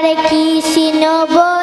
আর কি বলে